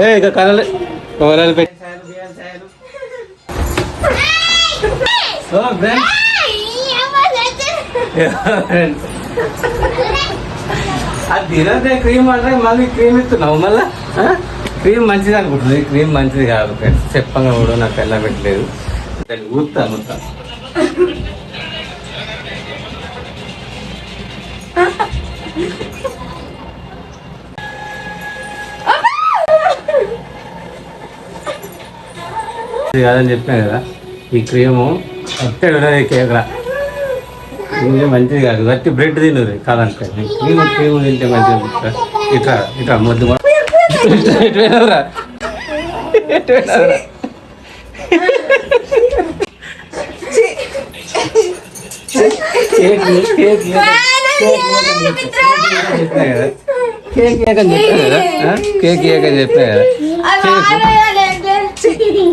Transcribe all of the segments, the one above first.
ఏ ఇక కనలే పెట్టి ఫ్రెండ్స్ అది తినదే క్రీమ్ అంటే మళ్ళీ క్రీమ్ ఇస్తున్నావు మళ్ళా? క్రీమ్ మంచిది అనుకుంటుంది క్రీమ్ మంచిది కాదు ఫ్రెండ్స్ చెప్పంగా కూడా నాకు దాన్ని ఊతా మొత్తం కాదని చెప్పాను కదా ఈ క్రీము అక్కడ ఉన్నది కేకరా ఇది మంచిది కాదు గట్టి బ్రెడ్ తినరు కాదంటే. క్రీమ్ క్రీమ్ తింటే మంచిది ఇట్లా ఇట్లా ముద్దు పోయినావురా? Cake cake. కేక్ చెప్పా కదా చెప్పా కదా కేక్ కదా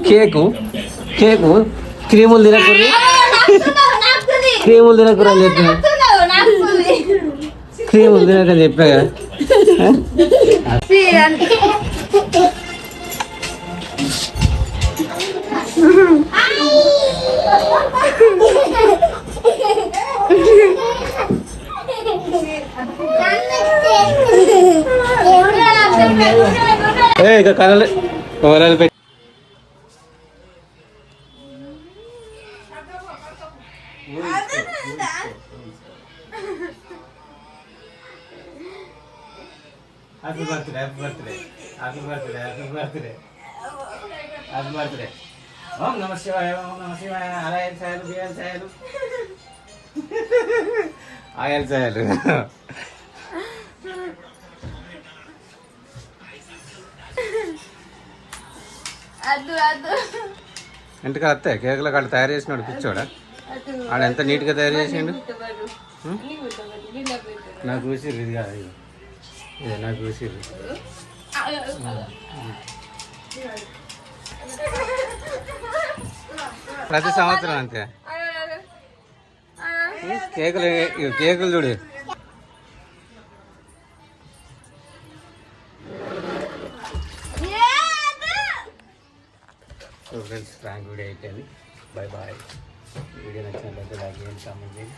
కేకు కేకు క్రీములు తినకూడదు. క్రీములు తినకూడదు అని చెప్పిన. క్రీములు తినకని చెప్పా కదా. ఇక కనలే ఓరాలు పెట్టి happy birthday happy birthday happy birthday happy birthday happy birthday ఓం నమ శివాయ ఓం నమ శివాయ అలాయల్ సాయలు బియ్యాల సాయలు ఆయల్ సాయలు ఇంటికి వస్తే కేకులు కాడ తయారు చేసినాడు పిచ్చోడా? ఆడ ఎంత నీట్గా తయారు చేసిండు? నాకు చూసిర్రు ఇది కాదు ఇది నాకు చూసిర్రు ప్రతి సంవత్సరం అంతే. కేకులు కేకులు చూడు. సో ఫ్రెండ్స్ ఫ్రాంక్ వీడియో అయిపోయింది బాయ్ బాయ్ వీడియో నచ్చినట్లయితే లైక్ చేయండి కామెంట్ చేయండి